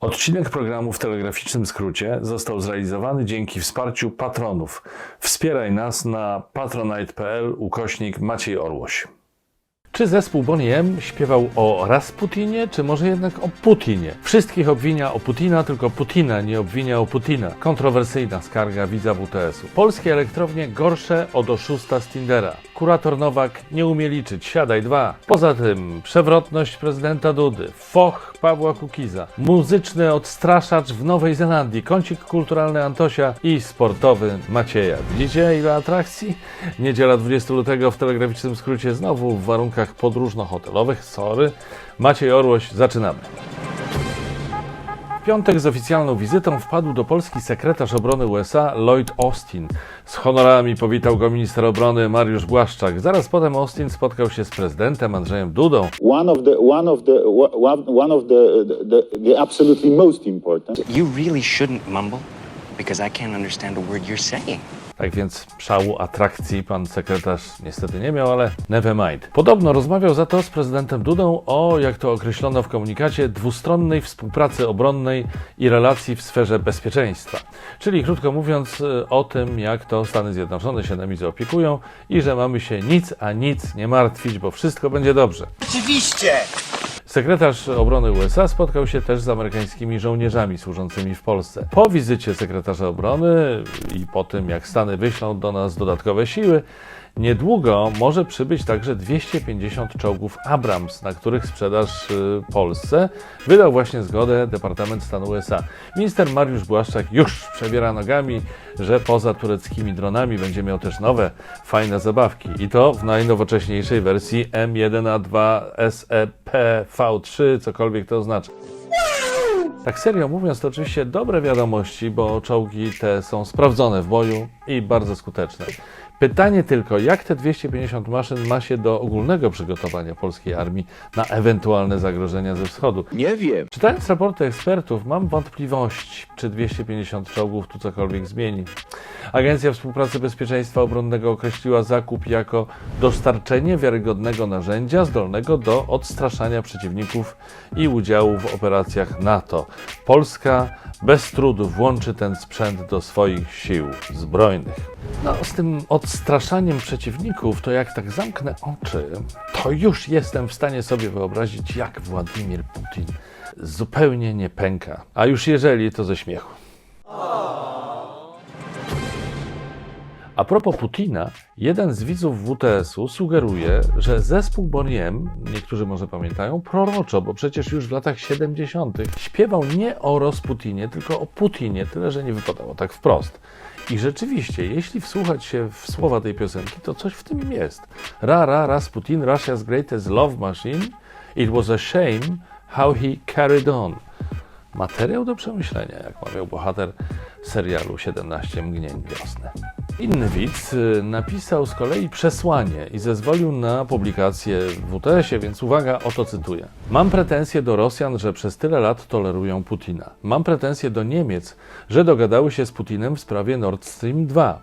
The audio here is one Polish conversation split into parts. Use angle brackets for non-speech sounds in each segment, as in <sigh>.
Odcinek programu w telegraficznym skrócie został zrealizowany dzięki wsparciu patronów. Wspieraj nas na patronite.pl ukośnik Maciej Orłoś. Czy zespół Bonnie M śpiewał o Rasputinie, czy może jednak o Putinie? Wszystkich obwinia o Putina, tylko Putina nie obwinia o Putina. Kontrowersyjna skarga widza WTS-u. Polskie elektrownie gorsze od oszusta z Tindera. Kurator Nowak nie umie liczyć, siadaj dwa. Poza tym przewrotność prezydenta Dudy, foch Pawła Kukiza, muzyczny odstraszacz w Nowej Zelandii, kącik kulturalny Antosia i sportowy Macieja. Widzicie ile atrakcji? Niedziela 20 lutego w telegraficznym skrócie znowu w warunkach podróżno-hotelowych. Sorry. Maciej Orłoś, zaczynamy. W piątek z oficjalną wizytą wpadł do Polski sekretarz obrony USA Lloyd Austin. Z honorami powitał go minister obrony Mariusz Błaszczak. Zaraz potem Austin spotkał się z prezydentem Andrzejem Dudą. one of the one of the one one of the the, the absolutely most important You really shouldn't mumble because I can't understand a word you're saying. Tak więc szału atrakcji pan sekretarz niestety nie miał, ale never mind. Podobno rozmawiał za to z prezydentem Dudą o, jak to określono w komunikacie, dwustronnej współpracy obronnej i relacji w sferze bezpieczeństwa. Czyli krótko mówiąc y, o tym, jak to Stany Zjednoczone się nami zaopiekują i że mamy się nic a nic nie martwić, bo wszystko będzie dobrze. Oczywiście! Sekretarz obrony USA spotkał się też z amerykańskimi żołnierzami służącymi w Polsce. Po wizycie sekretarza obrony i po tym, jak Stany wyślą do nas dodatkowe siły, niedługo może przybyć także 250 czołgów Abrams, na których sprzedaż y, Polsce wydał właśnie zgodę Departament Stanu USA. Minister Mariusz Błaszczak już przebiera nogami, że poza tureckimi dronami będzie miał też nowe, fajne zabawki. I to w najnowocześniejszej wersji M1A2 SEP V3, cokolwiek to oznacza. Tak serio mówiąc, to oczywiście dobre wiadomości, bo czołgi te są sprawdzone w boju i bardzo skuteczne. Pytanie tylko, jak te 250 maszyn ma się do ogólnego przygotowania polskiej armii na ewentualne zagrożenia ze wschodu? nie wiem Czytając raporty ekspertów, mam wątpliwość, czy 250 czołgów tu cokolwiek zmieni. Agencja Współpracy Bezpieczeństwa Obronnego określiła zakup jako dostarczenie wiarygodnego narzędzia zdolnego do odstraszania przeciwników i udziału w operacjach NATO. Polska bez trudu włączy ten sprzęt do swoich sił zbrojnych. No, z tym odstraszaniem przeciwników, to jak tak zamknę oczy, to już jestem w stanie sobie wyobrazić, jak Władimir Putin zupełnie nie pęka. A już jeżeli, to ze śmiechu. A propos Putina, jeden z widzów WTS-u sugeruje, że zespół Boniem, niektórzy może pamiętają, proroczo, bo przecież już w latach 70. śpiewał nie o Rosputinie, tylko o Putinie, tyle że nie wypadało tak wprost. I rzeczywiście, jeśli wsłuchać się w słowa tej piosenki, to coś w tym jest. Ra, ra, Rasputin, Russia's greatest love machine. It was a shame how he carried on. Materiał do przemyślenia, jak mawiał bohater serialu 17 mgnień wiosny. Inny widz y, napisał z kolei przesłanie i zezwolił na publikację w WTS-ie, więc uwaga, oto cytuję. Mam pretensje do Rosjan, że przez tyle lat tolerują Putina. Mam pretensje do Niemiec, że dogadały się z Putinem w sprawie Nord Stream 2.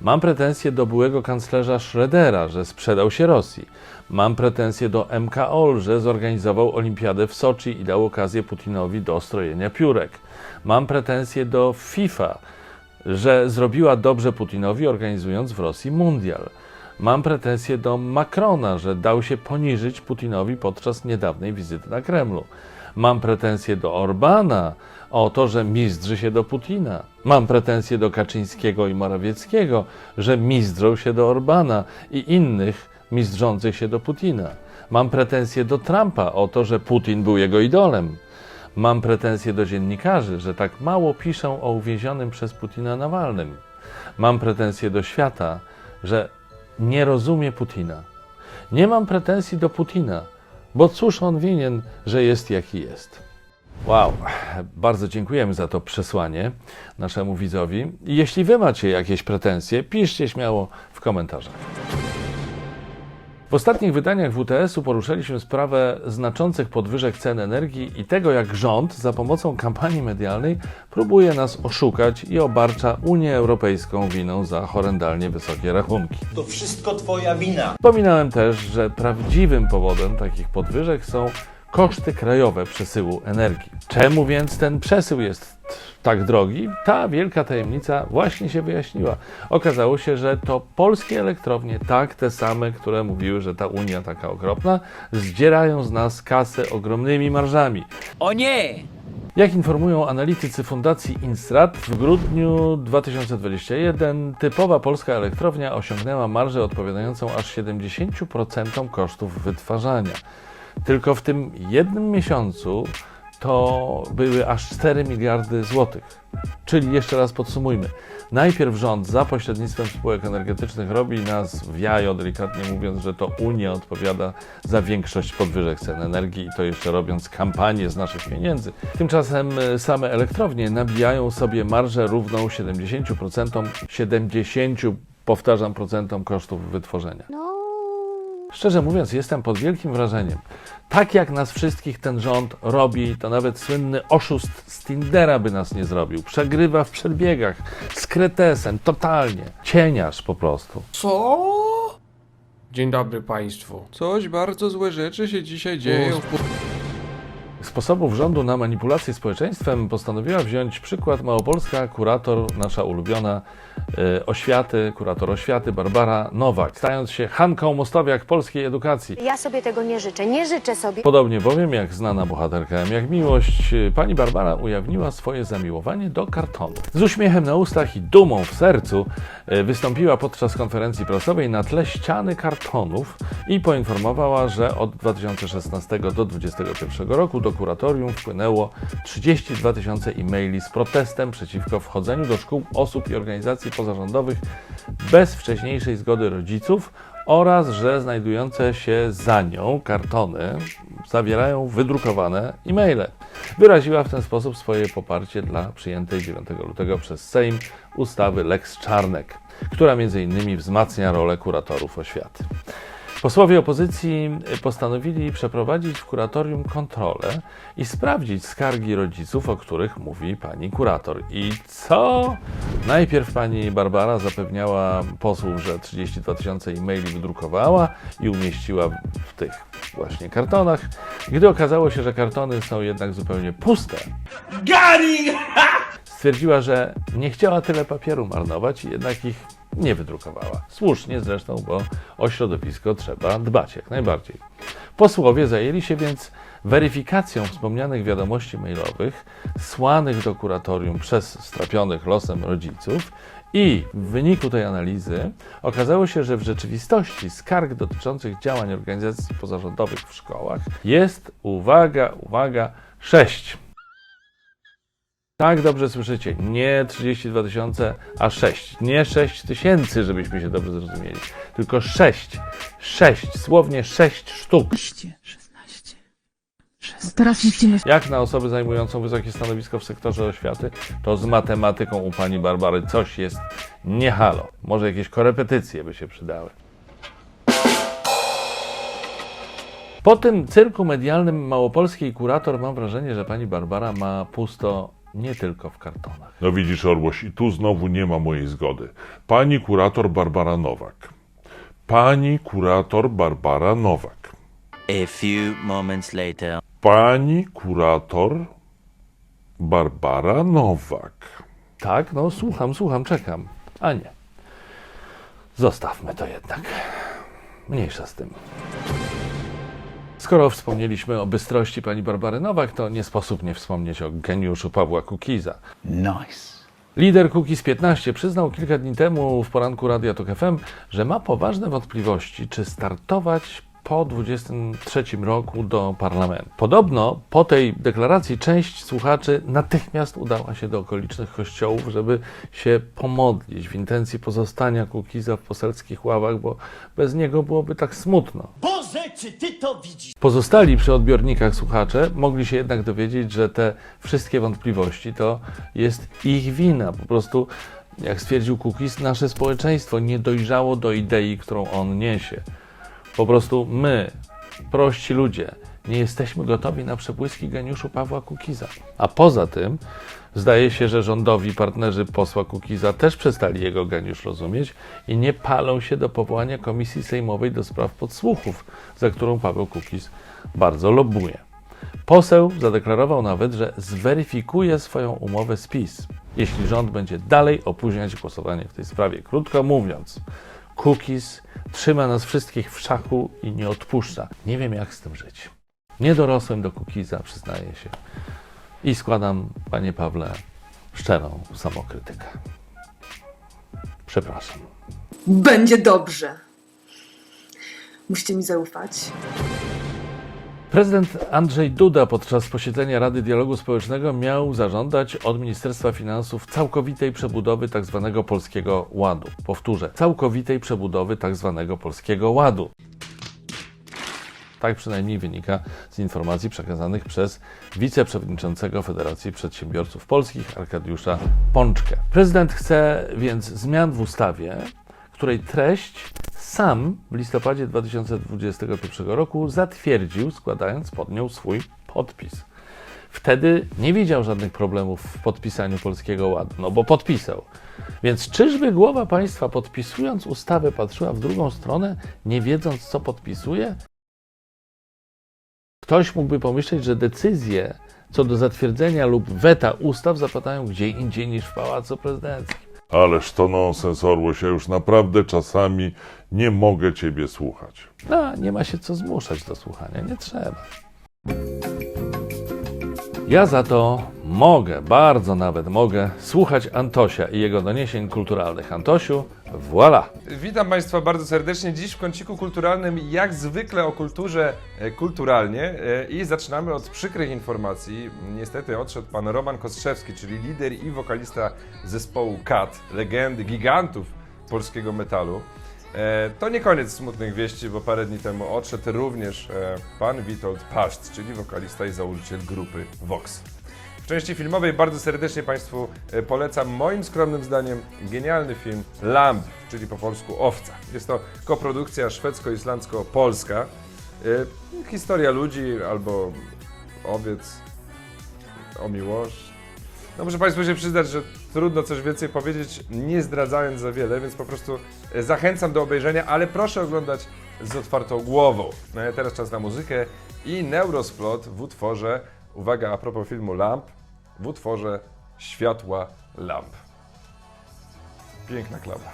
Mam pretensje do byłego kanclerza Schrödera, że sprzedał się Rosji. Mam pretensje do MKOL, że zorganizował olimpiadę w Soczi i dał okazję Putinowi do strojenia piórek. Mam pretensje do FIFA, że zrobiła dobrze Putinowi, organizując w Rosji mundial. Mam pretensje do Macrona, że dał się poniżyć Putinowi podczas niedawnej wizyty na Kremlu. Mam pretensje do Orbana o to, że mizdrzy się do Putina. Mam pretensje do Kaczyńskiego i Morawieckiego, że mizdrzą się do Orbana i innych mizdrzących się do Putina. Mam pretensje do Trumpa o to, że Putin był jego idolem. Mam pretensje do dziennikarzy, że tak mało piszą o uwięzionym przez Putina Nawalnym. Mam pretensje do świata, że nie rozumie Putina. Nie mam pretensji do Putina, bo cóż on winien, że jest jaki jest. Wow, bardzo dziękujemy za to przesłanie naszemu widzowi. Jeśli wy macie jakieś pretensje, piszcie śmiało w komentarzach. W ostatnich wydaniach WTS-u poruszyliśmy sprawę znaczących podwyżek cen energii i tego, jak rząd za pomocą kampanii medialnej próbuje nas oszukać i obarcza Unię Europejską winą za horrendalnie wysokie rachunki. To wszystko twoja wina. Wspominałem też, że prawdziwym powodem takich podwyżek są koszty krajowe przesyłu energii. Czemu więc ten przesył jest tak drogi? Ta wielka tajemnica właśnie się wyjaśniła. Okazało się, że to polskie elektrownie, tak te same, które mówiły, że ta Unia taka okropna, zdzierają z nas kasę ogromnymi marżami. O nie! Jak informują analitycy Fundacji Instrat, w grudniu 2021 typowa polska elektrownia osiągnęła marżę odpowiadającą aż 70% kosztów wytwarzania. Tylko w tym jednym miesiącu to były aż 4 miliardy złotych. Czyli jeszcze raz podsumujmy. Najpierw rząd za pośrednictwem spółek energetycznych robi nas w jajo, delikatnie mówiąc, że to Unia odpowiada za większość podwyżek cen energii i to jeszcze robiąc kampanię z naszych pieniędzy. Tymczasem e, same elektrownie nabijają sobie marżę równą 70%, 70 powtarzam procentom kosztów wytworzenia. Szczerze mówiąc, jestem pod wielkim wrażeniem. Tak jak nas wszystkich ten rząd robi, to nawet słynny oszust z Tindera by nas nie zrobił. Przegrywa w przedbiegach, z kretesem, totalnie. Cieniarz po prostu. Co? Dzień dobry Państwu. Coś bardzo złe rzeczy się dzisiaj dzieją. Sposobów rządu na manipulację społeczeństwem postanowiła wziąć przykład małopolska kurator, nasza ulubiona e, oświaty, kurator oświaty Barbara Nowak, stając się Hanką Mostowiak polskiej edukacji. Ja sobie tego nie życzę. Nie życzę sobie. Podobnie bowiem jak znana bohaterka jak miłość, y, pani Barbara ujawniła swoje zamiłowanie do kartonu. Z uśmiechem na ustach i dumą w sercu y, wystąpiła podczas konferencji prasowej na tle ściany kartonów i poinformowała, że od 2016 do 2021 roku do kuratorium wpłynęło 32 tysiące e-maili z protestem przeciwko wchodzeniu do szkół osób i organizacji pozarządowych bez wcześniejszej zgody rodziców oraz że znajdujące się za nią kartony zawierają wydrukowane e-maile. Wyraziła w ten sposób swoje poparcie dla przyjętej 9 lutego przez Sejm ustawy Lex Czarnek, która m.in. wzmacnia rolę kuratorów oświaty. Posłowie opozycji postanowili przeprowadzić w kuratorium kontrolę i sprawdzić skargi rodziców, o których mówi pani kurator. I co? Najpierw pani Barbara zapewniała posłów, że 32 tysiące e-maili wydrukowała i umieściła w tych właśnie kartonach. Gdy okazało się, że kartony są jednak zupełnie puste, <laughs> stwierdziła, że nie chciała tyle papieru marnować i jednak ich nie wydrukowała. Słusznie zresztą, bo o środowisko trzeba dbać jak najbardziej. Posłowie zajęli się więc weryfikacją wspomnianych wiadomości mailowych słanych do kuratorium przez strapionych losem rodziców i w wyniku tej analizy okazało się, że w rzeczywistości skarg dotyczących działań organizacji pozarządowych w szkołach jest, uwaga, uwaga, 6. Tak dobrze słyszycie, nie 32 tysiące, a 6. Nie 6 tysięcy, żebyśmy się dobrze zrozumieli, tylko 6. 6, słownie 6 sztuk. 16. Teraz mieścimy Jak na osobę zajmującą wysokie stanowisko w sektorze oświaty, to z matematyką u pani Barbary coś jest nie halo. Może jakieś korepetycje by się przydały. Po tym cyrku medialnym małopolskiej kurator mam wrażenie, że pani Barbara ma pusto nie tylko w kartonach. No widzisz, Orłoś, i tu znowu nie ma mojej zgody. Pani kurator Barbara Nowak. Pani kurator Barbara Nowak. A few moments later. Pani kurator Barbara Nowak. Tak, no słucham, słucham, czekam. A nie. Zostawmy to jednak. Mniejsza z tym. Skoro wspomnieliśmy o bystrości pani Barbary Nowak, to nie sposób nie wspomnieć o geniuszu Pawła Kukiza. Nice. Lider Kukiz 15 przyznał kilka dni temu w poranku Radia Tok FM, że ma poważne wątpliwości, czy startować po 23 roku do parlamentu. Podobno po tej deklaracji część słuchaczy natychmiast udała się do okolicznych kościołów, żeby się pomodlić w intencji pozostania Kukiza w poselskich ławach, bo bez niego byłoby tak smutno. Boże, czy ty to widzisz? Pozostali przy odbiornikach słuchacze mogli się jednak dowiedzieć, że te wszystkie wątpliwości to jest ich wina. Po prostu, jak stwierdził Kukiz, nasze społeczeństwo nie dojrzało do idei, którą on niesie. Po prostu my, prości ludzie, nie jesteśmy gotowi na przebłyski geniuszu Pawła Kukiza. A poza tym, zdaje się, że rządowi partnerzy posła Kukiza też przestali jego geniusz rozumieć i nie palą się do powołania komisji sejmowej do spraw podsłuchów, za którą Paweł Kukiz bardzo lobbuje. Poseł zadeklarował nawet, że zweryfikuje swoją umowę z PiS, jeśli rząd będzie dalej opóźniać głosowanie w tej sprawie. Krótko mówiąc, Cookies trzyma nas wszystkich w szachu i nie odpuszcza. Nie wiem, jak z tym żyć. Nie dorosłem do Cookiesa, przyznaję się. I składam, panie Pawle, szczerą samokrytykę. Przepraszam. Będzie dobrze. Musicie mi zaufać. Prezydent Andrzej Duda podczas posiedzenia Rady Dialogu Społecznego miał zażądać od Ministerstwa Finansów całkowitej przebudowy tzw. Polskiego Ładu. Powtórzę, całkowitej przebudowy tzw. Polskiego Ładu. Tak przynajmniej wynika z informacji przekazanych przez wiceprzewodniczącego Federacji Przedsiębiorców Polskich Arkadiusza Pączkę. Prezydent chce więc zmian w ustawie, której treść sam w listopadzie 2021 roku zatwierdził, składając pod nią swój podpis. Wtedy nie widział żadnych problemów w podpisaniu Polskiego Ładu, no bo podpisał. Więc czyżby głowa państwa podpisując ustawę patrzyła w drugą stronę, nie wiedząc co podpisuje? Ktoś mógłby pomyśleć, że decyzje co do zatwierdzenia lub weta ustaw zapadają gdzie indziej niż w Pałacu Prezydenckim. Ależ to nonsens, Orłoś, ja już naprawdę czasami nie mogę ciebie słuchać. No, nie ma się co zmuszać do słuchania, nie trzeba. Ja za to mogę, bardzo nawet mogę, słuchać Antosia i jego doniesień kulturalnych. Antosiu, voilà! Witam Państwa bardzo serdecznie. Dziś w kąciku kulturalnym, jak zwykle o kulturze e, kulturalnie e, i zaczynamy od przykrych informacji. Niestety odszedł pan Roman Kostrzewski, czyli lider i wokalista zespołu KAT, legendy, gigantów polskiego metalu. E, To nie koniec smutnych wieści, bo parę dni temu odszedł również pan Witold Paszt, czyli wokalista i założyciel grupy Vox. W części filmowej bardzo serdecznie Państwu e, polecam moim skromnym zdaniem genialny film Lamp, czyli po polsku Owca. Jest to koprodukcja szwedzko-islandzko-polska. E, Historia ludzi albo owiec o miłość. No muszę Państwu się przyznać, że trudno coś więcej powiedzieć, nie zdradzając za wiele, więc po prostu e, zachęcam do obejrzenia, ale proszę oglądać z otwartą głową. No, teraz czas na muzykę i Neurosplot w utworze, uwaga a propos filmu Lamp, w utworze Światła Lamp. Piękna klapa.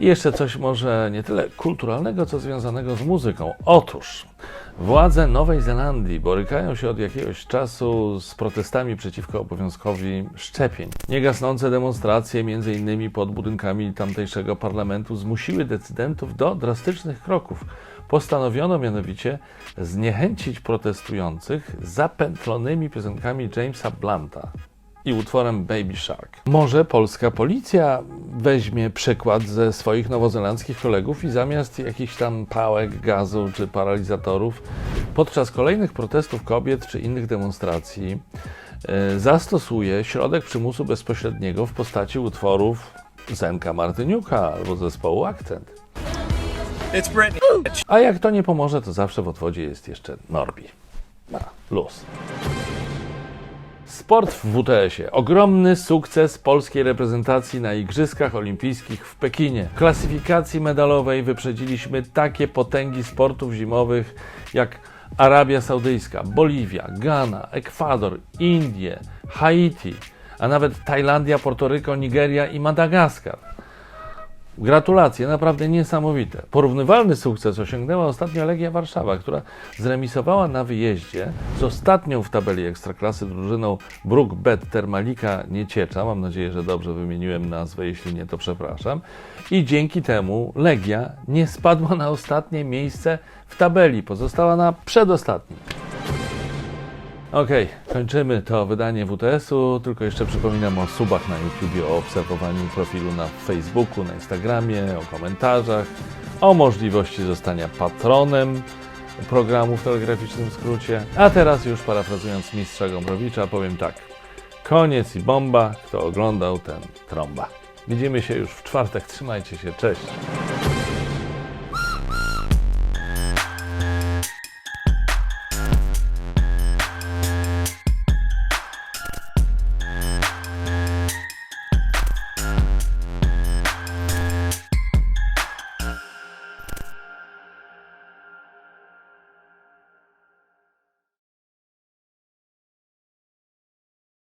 I jeszcze coś może nie tyle kulturalnego, co związanego z muzyką. Otóż władze Nowej Zelandii borykają się od jakiegoś czasu z protestami przeciwko obowiązkowi szczepień. Niegasnące demonstracje, między innymi pod budynkami tamtejszego parlamentu, zmusiły decydentów do drastycznych kroków. Postanowiono mianowicie zniechęcić protestujących zapętlonymi piosenkami Jamesa Blunta i utworem Baby Shark. Może polska policja weźmie przykład ze swoich nowozelandzkich kolegów i zamiast jakichś tam pałek, gazu czy paralizatorów podczas kolejnych protestów kobiet czy innych demonstracji e, zastosuje środek przymusu bezpośredniego w postaci utworów Zenka Martyniuka albo zespołu Akcent. A jak to nie pomoże, to zawsze w odwodzie jest jeszcze Norbi. Ma, luz. Sport w WTS-ie. Ogromny sukces polskiej reprezentacji na Igrzyskach Olimpijskich w Pekinie. W klasyfikacji medalowej wyprzedziliśmy takie potęgi sportów zimowych jak Arabia Saudyjska, Boliwia, Ghana, Ekwador, Indie, Haiti, a nawet Tajlandia, Portoryko, Nigeria i Madagaskar. Gratulacje, naprawdę niesamowite. Porównywalny sukces osiągnęła ostatnio Legia Warszawa, która zremisowała na wyjeździe z ostatnią w tabeli Ekstraklasy drużyną Bruk Bet Termalika Nieciecza. Mam nadzieję, że dobrze wymieniłem nazwę, jeśli nie, to przepraszam. I dzięki temu Legia nie spadła na ostatnie miejsce w tabeli, pozostała na przedostatnim. Okej, kończymy to wydanie WTS-u. Tylko jeszcze przypominam o subach na YouTubie, o obserwowaniu profilu na Facebooku, na Instagramie, o komentarzach, o możliwości zostania patronem programu w telegraficznym skrócie. A teraz już parafrazując mistrza Gombrowicza powiem tak. Koniec i bomba. Kto oglądał, ten trąba. Widzimy się już w czwartek. Trzymajcie się. Cześć.